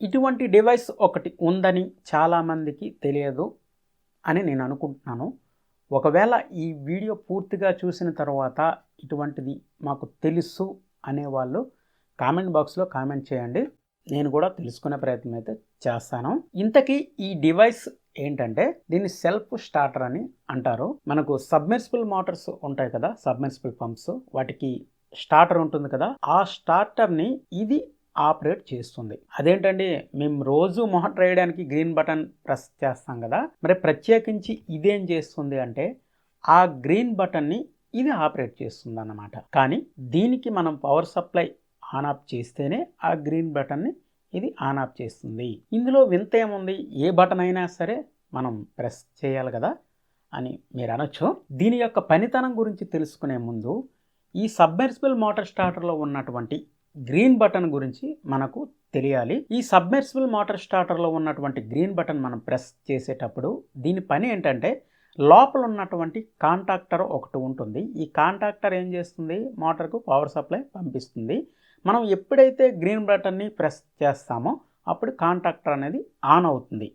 ఇటువంటి డివైస్ ఒకటి ఉందని చాలామందికి తెలియదు అని నేను అనుకుంటున్నాను. ఒకవేళ ఈ వీడియో పూర్తిగా చూసిన తర్వాత ఇటువంటిది మాకు తెలుసు అనేవాళ్ళు కామెంట్ బాక్స్లో కామెంట్ చేయండి. నేను కూడా తెలుసుకునే ప్రయత్నం అయితే చేస్తాను. ఇంతకీ ఈ డివైస్ ఏంటంటే దీన్ని సెల్ఫ్ స్టార్టర్ అని అంటారు. మనకు సబ్మెర్సిబుల్ మోటార్స్ ఉంటాయి కదా సబ్మెర్సిబుల్ పంప్స్. వాటికి స్టార్టర్ ఉంటుంది కదా ఆ స్టార్టర్ని ఇది ఆపరేట్ చేస్తుంది. అదేంటండి? మేము రోజు మోటార్ వేయడానికి గ్రీన్ బటన్ ప్రెస్ చేస్తాం కదా? మరి ప్రత్యేకించి ఇదేం చేస్తుంది అంటే ఆ గ్రీన్ బటన్ని ఇది ఆపరేట్ చేస్తుంది అన్నమాట కానీ దీనికి మనం పవర్ సప్లై ఆన్ ఆఫ్ చేస్తేనే ఆ గ్రీన్ బటన్ని ఇది ఆన్ ఆఫ్ చేస్తుంది. ఇందులో వింత ఏముంది? ఏ బటన్ అయినా సరే మనం ప్రెస్ చేయాలి కదా అని మీరు అనొచ్చు. దీని యొక్క పనితనం గురించి తెలుసుకునే ముందు ఈ సబ్మెర్సిబుల్ మోటార్ స్టార్టర్లో ఉన్నటువంటి గ్రీన్ బటన్ గురించి మనకు తెలియాలి. ఈ సబ్మెర్సిబుల్ మోటార్ స్టార్టర్లో ఉన్నటువంటి గ్రీన్ బటన్ మనం ప్రెస్ చేసేటప్పుడు దీని పని ఏంటంటే లోపల ఉన్నటువంటి కాంటాక్టర్ ఒకటి ఉంటుంది. ఈ కాంటాక్టర్ ఏం చేస్తుంది? మోటార్కు పవర్ సప్లై పంపిస్తుంది. మనం ఎప్పుడైతే గ్రీన్ బటన్ని ప్రెస్ చేస్తామో అప్పుడు కాంటాక్టర్ అనేది ఆన్ అవుతుంది.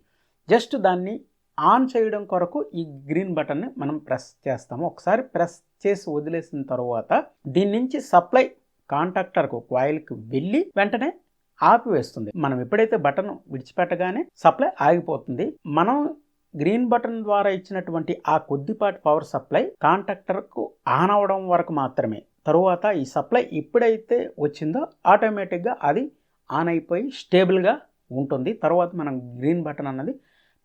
జస్ట్ దాన్ని ఆన్ చేయడం కొరకు ఈ గ్రీన్ బటన్ని మనం ప్రెస్ చేస్తాము. ఒకసారి ప్రెస్ చేసి వదిలేసిన తర్వాత దీని నుంచి సప్లై కాంటాక్టర్కు కాయిల్కి వెళ్ళి వెంటనే ఆపివేస్తుంది. మనం ఎప్పుడైతే బటన్ విడిచిపెట్టగానే సప్లై ఆగిపోతుంది. మనం గ్రీన్ బటన్ ద్వారా ఇచ్చినటువంటి ఆ కొద్దిపాటి పవర్ సప్లై కాంట్రాక్టర్కు ఆన్ అవడం వరకు మాత్రమే. తరువాత ఈ సప్లై ఎప్పుడైతే వచ్చిందో ఆటోమేటిక్గా అది ఆన్ అయిపోయి స్టేబుల్గా ఉంటుంది. తర్వాత మనం గ్రీన్ బటన్ అన్నది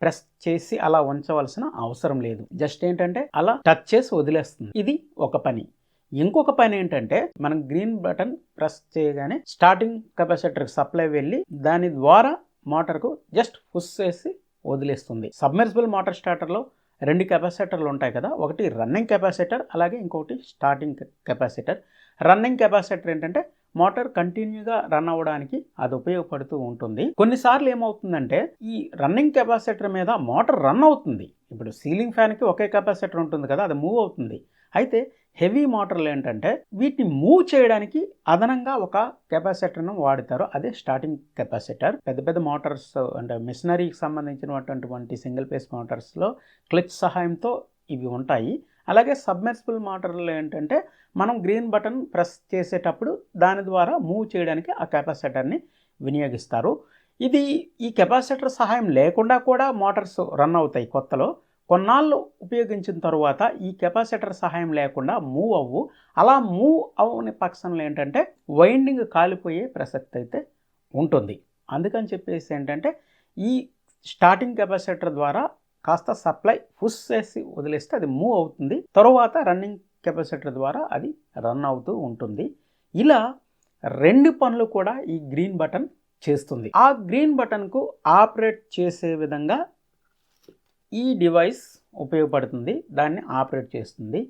ప్రెస్ చేసి అలా ఉంచవలసిన అవసరం లేదు. జస్ట్ ఏంటంటే అలా టచ్ చేసి వదిలేస్తుంది. ఇది ఒక పని. ఇంకొక పని ఏంటంటే మనం గ్రీన్ బటన్ ప్రెస్ చేయగానే స్టార్టింగ్ కెపాసిటర్కి సప్లై వెళ్ళి దాని ద్వారా మోటార్కు జస్ట్ పుష్ చేసి వదిలేస్తుంది. సబ్మెర్సిబుల్ మోటార్ స్టార్టర్లో రెండు కెపాసిటర్లు ఉంటాయి కదా ఒకటి రన్నింగ్ కెపాసిటర్ అలాగే ఇంకొకటి స్టార్టింగ్ కెపాసిటర్ రన్నింగ్ కెపాసిటర్ ఏంటంటే మోటార్ కంటిన్యూగా రన్ అవ్వడానికి అది ఉపయోగపడుతూ ఉంటుంది. కొన్నిసార్లు ఏమవుతుందంటే ఈ రన్నింగ్ కెపాసిటర్ మీద మోటార్ రన్ అవుతుంది. ఇప్పుడు సీలింగ్ ఫ్యాన్కి ఒకే కెపాసిటర్ ఉంటుంది కదా అది మూవ్ అవుతుంది. అయితే హెవీ మోటార్లు ఏంటంటే వీటిని మూవ్ చేయడానికి అదనంగా ఒక కెపాసిటర్ను వాడతారు. అదే స్టార్టింగ్ కెపాసిటర్. పెద్ద పెద్ద మోటార్స్ అంటే మిషనరీకి సంబంధించినటువంటి సింగిల్ పేస్ మోటార్స్లో క్లచ్ సహాయంతో ఇవి ఉంటాయి. అలాగే సబ్మెర్సిబుల్ మోటార్లు ఏంటంటే మనం గ్రీన్ బటన్ ప్రెస్ చేసేటప్పుడు దాని ద్వారా మూవ్ చేయడానికి ఆ కెపాసిటర్ని వినియోగిస్తారు. ఇది ఈ కెపాసిటర్ సహాయం లేకుండా కూడా మోటార్స్ రన్ అవుతాయి కొత్తలో. కొన్నాళ్ళు ఉపయోగించిన తర్వాత ఈ కెపాసిటర్ సహాయం లేకుండా మూవ్ అవ్వు. అలా మూవ్ అవ్వని పక్షంలో ఏంటంటే వైండింగ్ కాలిపోయే ప్రసక్తి అయితే ఉంటుంది. అందుకని చెప్పేసి ఏంటంటే ఈ స్టార్టింగ్ కెపాసిటర్ ద్వారా కాస్త సప్లై పుష్ చేసి వదిలేస్తే అది మూవ్ అవుతుంది. తరువాత రన్నింగ్ కెపాసిటర్ ద్వారా అది రన్ అవుతూ ఉంటుంది. ఇలా రెండు పనులు కూడా ఈ గ్రీన్ బటన్ చేస్తుంది. ఆ గ్రీన్ బటన్కు ఆపరేట్ చేసే విధంగా ఈ డివైస్ ఉపయోగపడుతుంది దాన్ని ఆపరేట్ చేస్తుంది.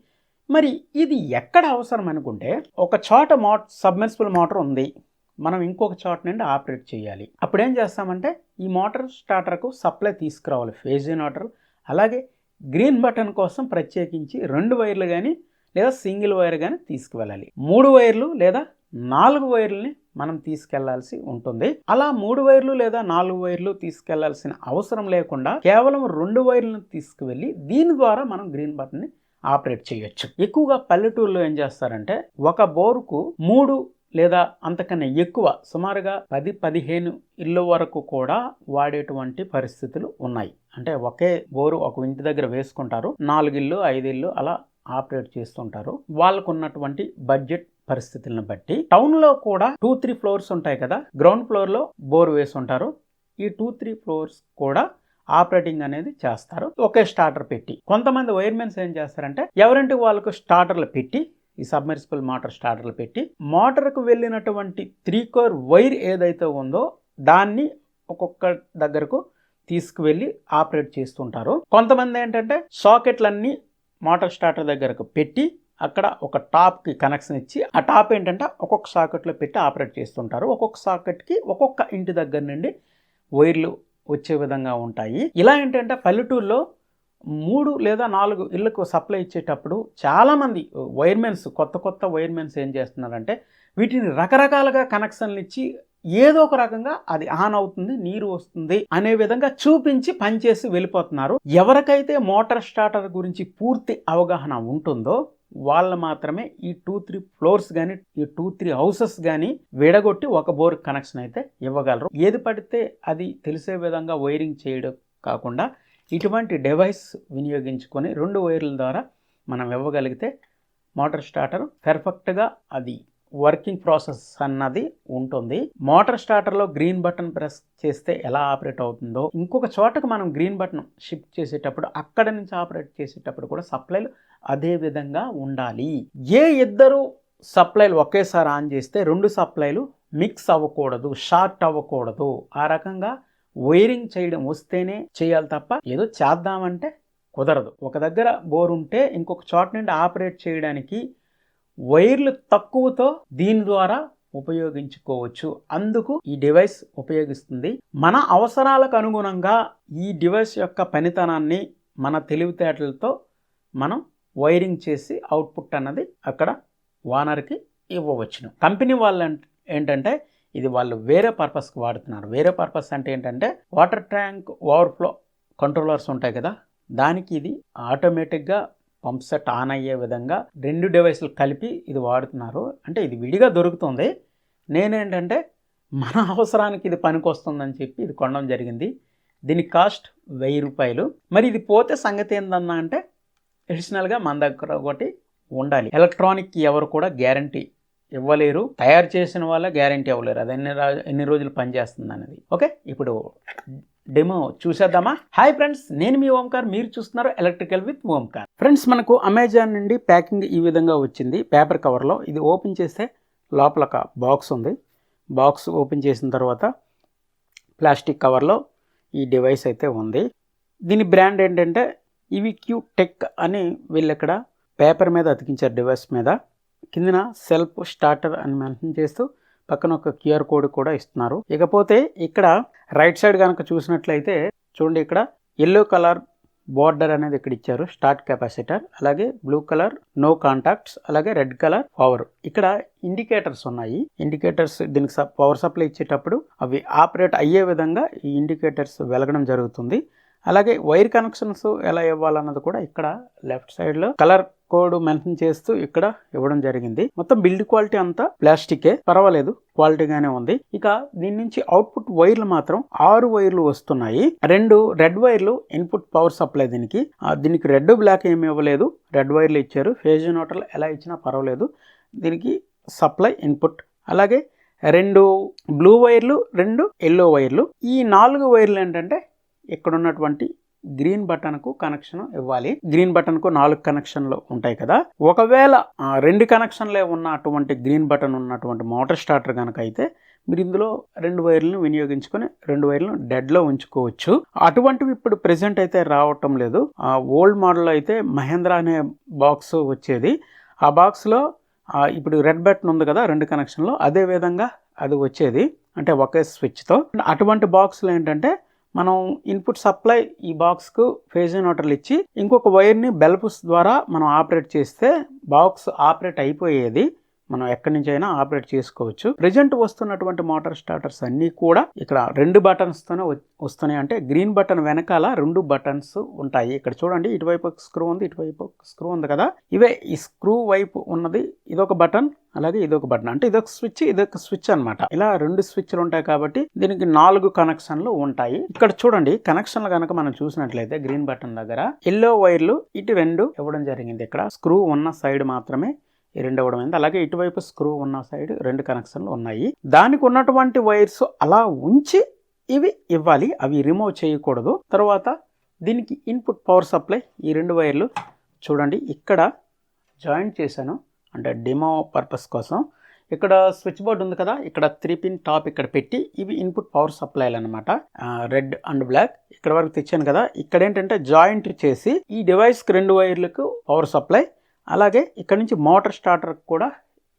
మరి ఇది ఎక్కడ అవసరం అనుకుంటే ఒక చోట మోట్ సబ్మెర్సిబుల్ మోటార్ ఉంది. మనం ఇంకొక చోట నుండి ఆపరేట్ చేయాలి. అప్పుడు ఏం చేస్తామంటే ఈ మోటార్ స్టార్టర్కు సప్లై తీసుకురావాలి ఫేజ్ మోటార్ అలాగే గ్రీన్ బటన్ కోసం ప్రత్యేకించి రెండు వైర్లు కానీ లేదా సింగిల్ వైర్ కానీ తీసుకువెళ్ళాలి. మూడు వైర్లు లేదా నాలుగు వైర్లని మనం తీసుకెళ్ళాల్సి ఉంటుంది. అలా మూడు వైర్లు లేదా నాలుగు వైర్లు తీసుకెళ్ళాల్సిన అవసరం లేకుండా కేవలం రెండు వైర్లను తీసుకువెళ్ళి దీని ద్వారా మనం గ్రీన్ బటన్ని ఆపరేట్ చేయొచ్చు. ఎక్కువగా పల్లెటూరులో ఏం చేస్తారంటే ఒక బోరుకు మూడు లేదా అంతకన్నా ఎక్కువ సుమారుగా పది పదిహేను ఇళ్ళ వరకు కూడా వాడేటువంటి పరిస్థితులు ఉన్నాయి. అంటే ఒకే బోరు ఒక ఇంటి దగ్గర వేసుకుంటారు నాలుగు ఐదిళ్ళు ఐదు అలా ఆపరేట్ చేస్తుంటారు. వాళ్ళకు ఉన్నటువంటి బడ్జెట్ పరిస్థితులను బట్టి. టౌన్లో కూడా టూ త్రీ ఫ్లోర్స్ ఉంటాయి కదా. గ్రౌండ్ ఫ్లోర్లో బోర్ వేసి ఉంటారు ఈ టూ త్రీ ఫ్లోర్స్ కూడా ఆపరేటింగ్ అనేది చేస్తారు. ఒకే స్టార్టర్ పెట్టి. కొంతమంది వైర్మెన్స్ ఏం చేస్తారంటే ఎవరింటి వాళ్ళకు స్టార్టర్లు పెట్టి ఈ సబ్మెర్సిబుల్ మోటార్ స్టార్టర్లు పెట్టి మోటార్కు వెళ్ళినటువంటి త్రీ కోర్ వైర్ ఏదైతే ఉందో దాన్ని ఒక్కొక్క దగ్గరకు తీసుకువెళ్ళి ఆపరేట్ చేస్తుంటారు. కొంతమంది ఏంటంటే సాకెట్లన్నీ మోటార్ స్టార్టర్ దగ్గరకు పెట్టి అక్కడ ఒక టాప్కి కనెక్షన్ ఇచ్చి ఆ టాప్ ఏంటంటే ఒక్కొక్క సాకెట్లో పెట్టి ఆపరేట్ చేస్తుంటారు. ఒక్కొక్క సాకెట్కి ఒక్కొక్క ఇంటి దగ్గర నుండి వైర్లు వచ్చే విధంగా ఉంటాయి. ఇలా ఏంటంటే పల్లెటూరులో మూడు లేదా నాలుగు ఇళ్ళకు సప్లై ఇచ్చేటప్పుడు చాలామంది వైర్మెన్స్ కొత్త కొత్త వైర్మెన్స్ ఏం చేస్తున్నారంటే వీటిని రకరకాలుగా కనెక్షన్లు ఇచ్చి ఏదో ఒక రకంగా అది ఆన్ అవుతుంది నీరు వస్తుంది అనే విధంగా చూపించి పనిచేసి వెళ్ళిపోతున్నారు. ఎవరికైతే మోటార్ స్టార్టర్ గురించి పూర్తి అవగాహన ఉంటుందో వాళ్ళు మాత్రమే ఈ టూ త్రీ ఫ్లోర్స్ కానీ ఈ టూ త్రీ హౌసెస్ కానీ విడగొట్టి ఒక బోర్ కనెక్షన్ అయితే ఇవ్వగలరు. ఏది పడితే అది తెలిసే విధంగా వైరింగ్ చేయడం కాకుండా ఇటువంటి డివైస్ వినియోగించుకొని రెండు వైర్ల ద్వారా మనం ఇవ్వగలిగితే మోటార్ స్టార్టర్ పెర్ఫెక్ట్గా అది వర్కింగ్ ప్రాసెస్ అన్నది ఉంటుంది. మోటార్ స్టార్టర్లో గ్రీన్ బటన్ ప్రెస్ చేస్తే ఎలా ఆపరేట్ అవుతుందో ఇంకొక చోటకు మనం గ్రీన్ బటన్ షిఫ్ట్ చేసేటప్పుడు అక్కడ నుంచి ఆపరేట్ చేసేటప్పుడు కూడా సప్లైలు అదే విధంగా ఉండాలి. ఏ ఇద్దరు సప్లైలు ఒకేసారి ఆన్ చేస్తే రెండు సప్లైలు మిక్స్ అవ్వకూడదు షార్ట్ అవ్వకూడదు. ఆ రకంగా వైరింగ్ చేయడం వస్తేనే చేయాలి తప్ప ఏదో చేద్దామంటే కుదరదు. ఒక దగ్గర బోర్ ఉంటే ఇంకొక చోట నుండి ఆపరేట్ చేయడానికి వైర్లు తక్కువతో దీని ద్వారా ఉపయోగించుకోవచ్చు. అందుకు ఈ డివైస్ ఉపయోగిస్తుంది. మన అవసరాలకు అనుగుణంగా ఈ డివైస్ యొక్క పనితనాన్ని మన తెలివితేటలతో మనం వైరింగ్ చేసి అవుట్పుట్ అన్నది అక్కడ వానర్కి ఇవ్వవచ్చును. కంపెనీ వాళ్ళు ఏంటంటే ఇది వాళ్ళు వేరే పర్పస్కి వాడుతున్నారు. వేరే పర్పస్ అంటే ఏంటంటే వాటర్ ట్యాంక్ ఓవర్ఫ్లో కంట్రోలర్స్ ఉంటాయి కదా దానికి ఇది ఆటోమేటిక్గా పంప్ సెట్ ఆన్ అయ్యే విధంగా రెండు డివైస్లు కలిపి ఇది వాడుతున్నారు. అంటే ఇది విడిగా దొరుకుతుంది. నేనేంటంటే మన అవసరానికి ఇది పనికొస్తుందని చెప్పి ఇది కొనడం జరిగింది. దీని కాస్ట్ వెయ్యి రూపాయలు. మరి ఇది పోతే సంగతి ఏందన్నా అంటే అడిషనల్గా మన దగ్గర ఒకటి ఉండాలి. ఎలక్ట్రానిక్ ఎవరు కూడా గ్యారంటీ ఇవ్వలేరు. తయారు చేసిన వాళ్ళ గ్యారంటీ ఇవ్వలేరు. అది ఎన్ని ఎన్ని రోజులు పనిచేస్తుంది అనేది. ఓకే ఇప్పుడు డెమో చూసేద్దామా? హాయ్ ఫ్రెండ్స్ నేను మీ ఓంకార్. మీరు చూస్తున్నారు ఎలక్ట్రికల్ విత్ ఓంకార్. ఫ్రెండ్స్ మనకు అమెజాన్ నుండి ప్యాకింగ్ ఈ విధంగా వచ్చింది. పేపర్ కవర్లో ఇది ఓపెన్ చేస్తే లోపల ఒక బాక్స్ ఉంది. బాక్స్ ఓపెన్ చేసిన తర్వాత ప్లాస్టిక్ కవర్లో ఈ డివైస్ అయితే ఉంది. దీని బ్రాండ్ ఏంటంటే ఇవి క్యూ టెక్ అని వీళ్ళు ఇక్కడ పేపర్ మీద అతికించారు డివైస్ మీద. కిందన సెల్ఫ్ స్టార్టర్ అని మెన్షన్ చేస్తూ పక్కన ఒక క్యూఆర్ కోడ్ కూడా ఇస్తున్నారు. ఇకపోతే ఇక్కడ రైట్ సైడ్ కనుక చూసినట్లయితే చూడండి ఇక్కడ ఎల్లో కలర్ బోర్డర్ అనేది ఇక్కడ ఇచ్చారు స్టార్ట్ కెపాసిటర్ అలాగే బ్లూ కలర్ నో కాంటాక్ట్స్ అలాగే రెడ్ కలర్ పవర్. ఇక్కడ ఇండికేటర్స్ ఉన్నాయి. ఇండికేటర్స్ దీనికి పవర్ సప్లై ఇచ్చేటప్పుడు అవి ఆపరేట్ అయ్యే విధంగా ఈ ఇండికేటర్స్ వెలగడం జరుగుతుంది. అలాగే వైర్ కనెక్షన్స్ ఎలా ఇవ్వాలన్నది కూడా ఇక్కడ లెఫ్ట్ సైడ్లో కలర్ కోడ్ మెన్షన్ చేస్తూ ఇక్కడ ఇవ్వడం జరిగింది. మొత్తం బిల్డ్ క్వాలిటీ అంతా ప్లాస్టికే. పర్వాలేదు క్వాలిటీగానే ఉంది. ఇక దీని నుంచి అవుట్పుట్ వైర్లు మాత్రం ఆరు వైర్లు వస్తున్నాయి. రెండు రెడ్ వైర్లు ఇన్పుట్ పవర్ సప్లై దీనికి. దీనికి రెడ్ బ్లాక్ ఏమి ఇవ్వలేదు. రెడ్ వైర్లు ఇచ్చారు. ఫేజ్ నోటర్లు ఎలా ఇచ్చినా పర్వాలేదు. దీనికి సప్లై ఇన్పుట్. అలాగే రెండు బ్లూ వైర్లు రెండు ఎల్లో వైర్లు. ఈ నాలుగు వైర్లు ఏంటంటే ఇక్కడ ఉన్నటువంటి గ్రీన్ బటన్కు కనెక్షన్ ఇవ్వాలి. గ్రీన్ బటన్కు నాలుగు కనెక్షన్లు ఉంటాయి కదా. ఒకవేళ రెండు కనెక్షన్లే ఉన్న అటువంటి గ్రీన్ బటన్ ఉన్నటువంటి మోటార్ స్టార్టర్ కనుక అయితే మీరు ఇందులో రెండు వైర్లను వినియోగించుకొని రెండు వైర్లను డెడ్లో ఉంచుకోవచ్చు. అటువంటివి ఇప్పుడు ప్రెసెంట్ అయితే రావటం లేదు. ఆ ఓల్డ్ మోడల్ అయితే మహేంద్ర అనే బాక్స్ వచ్చేది. ఆ బాక్స్లో ఇప్పుడు రెడ్ బటన్ ఉంది కదా రెండు కనెక్షన్లో అదే విధంగా అది వచ్చేది. అంటే ఒకే స్విచ్తో. అటువంటి బాక్స్లో ఏంటంటే మనం ఇన్పుట్ సప్లై ఈ బాక్స్కు ఫేజ్ న్యూట్రల్ ఇచ్చి ఇంకొక వైర్ని బెల్పుస్ ద్వారా మనం ఆపరేట్ చేస్తే బాక్స్ ఆపరేట్ అయిపోయేది. మనం ఎక్కడి నుంచి అయినా ఆపరేట్ చేసుకోవచ్చు. ప్రజెంట్ వస్తున్నటువంటి మోటార్ స్టార్టర్స్ అన్నీ కూడా ఇక్కడ రెండు బటన్స్తోనే వస్తున్నాయి. అంటే గ్రీన్ బటన్ వెనకాల రెండు బటన్స్ ఉంటాయి. ఇక్కడ చూడండి ఇటువైపు ఒక స్క్రూ ఉంది ఇటువైపు ఒక స్క్రూ ఉంది కదా. ఇవే ఈ స్క్రూ వైపు ఉన్నది ఇదొక బటన్ అలాగే ఇదొక బటన్. అంటే ఇదొక స్విచ్ ఇదొక స్విచ్ అన్నమాట. ఇలా రెండు స్విచ్లు ఉంటాయి కాబట్టి దీనికి నాలుగు కనెక్షన్లు ఉంటాయి. ఇక్కడ చూడండి కనెక్షన్లు కనుక మనం చూసినట్లయితే గ్రీన్ బటన్ దగ్గర ఎల్లో వైర్లు ఇటు రెండు ఇవ్వడం జరిగింది. ఇక్కడ స్క్రూ ఉన్న సైడ్ మాత్రమే రెండు అవ్వడం అయింది అలాగే ఇటువైపు స్క్రూ ఉన్న సైడ్ రెండు కనెక్షన్లు ఉన్నాయి. దానికి ఉన్నటువంటి వైర్స్ అలా ఉంచి ఇవి ఇవ్వాలి. అవి రిమూవ్ చేయకూడదు. తర్వాత దీనికి ఇన్పుట్ పవర్ సప్లై ఈ రెండు వైర్లు. చూడండి ఇక్కడ జాయింట్ చేశాను. అంటే డెమో పర్పస్ కోసం. ఇక్కడ స్విచ్ బోర్డ్ ఉంది కదా ఇక్కడ త్రీ పిన్ టాప్ ఇక్కడ పెట్టి ఇవి ఇన్పుట్ పవర్ సప్లైలు అనమాట రెడ్ అండ్ బ్లాక్ ఇక్కడ వరకు తెచ్చాను కదా. ఇక్కడ ఏంటంటే జాయింట్ చేసి ఈ డివైస్కి రెండు వైర్లకు పవర్ సప్లై అలాగే ఇక్కడ నుంచి మోటార్ స్టార్టర్ కూడా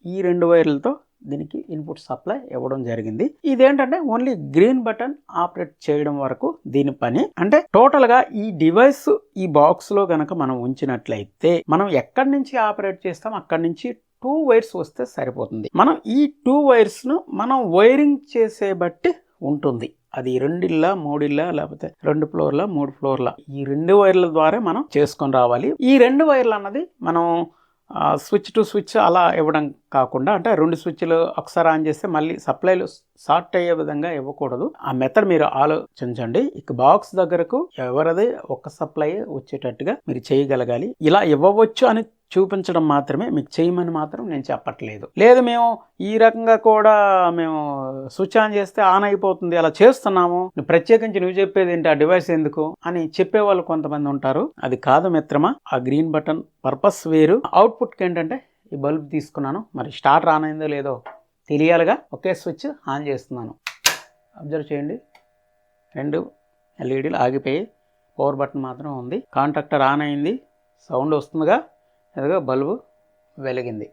ఈ రెండు వైర్లతో దీనికి ఇన్పుట్ సప్లై ఇవ్వడం జరిగింది. ఇదేంటంటే ఓన్లీ గ్రీన్ బటన్ ఆపరేట్ చేయడం వరకు దీని పని. అంటే టోటల్గా ఈ డివైస్ ఈ బాక్స్లో గనక మనం ఉంచినట్లయితే మనం ఎక్కడి నుంచి ఆపరేట్ చేస్తాం అక్కడి నుంచి టూ వైర్స్ వస్తే సరిపోతుంది. మనం ఈ టూ వైర్స్ను మనం వైరింగ్ చేసే బట్టి ఉంటుంది. అది రెండిల్లా మూడిల్లా లేకపోతే రెండు ఫ్లోర్ల మూడు ఫ్లోర్ల. ఈ రెండు వైర్ల ద్వారా మనం చేసుకొని రావాలి. ఈ రెండు వైర్లు అన్నది మనం స్విచ్ టు స్విచ్ అలా ఇవ్వడం కాకుండా అంటే రెండు స్విచ్లు ఒకసారి ఆన్ చేస్తే మళ్ళీ సప్లైలు షార్ట్ అయ్యే విధంగా ఇవ్వకూడదు. ఆ మెథడ్ మీరు ఆలోచించండి. ఇక బాక్స్ దగ్గరకు ఎవరిది ఒక సప్లై వచ్చేటట్టుగా మీరు చేయగలగాలి. ఇలా ఇవ్వవచ్చు అని చూపించడం మాత్రమే మీకు చేయమని మాత్రం నేను చెప్పట్లేదు. లేదు మేము ఈ రకంగా కూడా మేము స్విచ్ ఆన్ చేస్తే ఆన్ అయిపోతుంది అలా చేస్తున్నాము. ప్రత్యేకించి నువ్వు చెప్పేది ఏంటి ఆ డివైస్ ఎందుకు అని చెప్పే వాళ్ళు కొంతమంది ఉంటారు. అది కాదు మిత్రమా ఆ గ్రీన్ బటన్ పర్పస్ వేరు. అవుట్పుట్కి ఏంటంటే ఈ బల్బ్ తీసుకున్నాను. మరి స్టార్ట్ ఆన్ అయిందో లేదో తెలియాలిగా. ఒకే స్విచ్ ఆన్ చేస్తున్నాను. అబ్జర్వ్ చేయండి. రెండు ఎల్ఈడీలు ఆగిపోయి పవర్ బటన్ మాత్రం ఉంది. కాంట్రాక్టర్ ఆన్ అయింది. సౌండ్ వస్తుందిగా. ఎదుగా బల్బు వెలిగింది.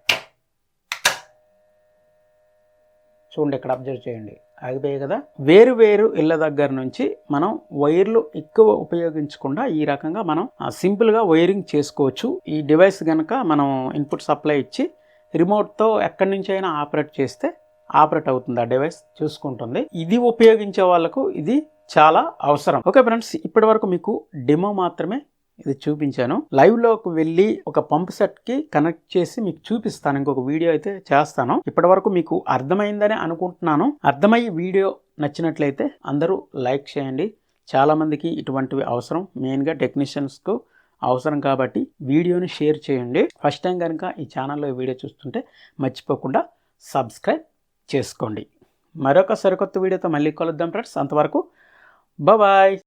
చూడండి ఇక్కడ అబ్జర్వ్ చేయండి. ఆగిపోయాయి కదా? వేరు వేరు ఇళ్ళ దగ్గర నుంచి మనం వైర్లు ఎక్కువ ఉపయోగించకుండా ఈ రకంగా మనం సింపుల్గా వైరింగ్ చేసుకోవచ్చు. ఈ డివైస్ కనుక మనం ఇన్పుట్ సప్లై ఇచ్చి రిమోట్తో ఎక్కడి నుంచి అయినా ఆపరేట్ చేస్తే ఆపరేట్ అవుతుంది. ఆ డివైస్ చూసుకుంటుంది. ఇది ఉపయోగించే వాళ్ళకు ఇది చాలా అవసరం. ఓకే ఫ్రెండ్స్ ఇప్పటి వరకు మీకు డెమో మాత్రమే ఇది చూపించాను. లైవ్లోకి వెళ్ళి ఒక పంప్ సెట్కి కనెక్ట్ చేసి మీకు చూపిస్తాను. ఇంకొక వీడియో అయితే చేస్తాను. ఇప్పటి వరకు మీకు అర్థమైందని అనుకుంటున్నాను. అర్థమయ్యి వీడియో నచ్చినట్లయితే అందరూ లైక్ చేయండి. చాలామందికి ఇటువంటివి అవసరం. మెయిన్గా టెక్నీషియన్స్కు అవసరం కాబట్టి వీడియోని షేర్ చేయండి. ఫస్ట్ టైం కనుక ఈ ఛానల్లో వీడియో చూస్తుంటే మర్చిపోకుండా సబ్స్క్రైబ్ చేసుకోండి. మరొక సరికొత్త వీడియోతో మళ్ళీ కలుద్దాం ఫ్రెండ్స్ అంతవరకు బాయ్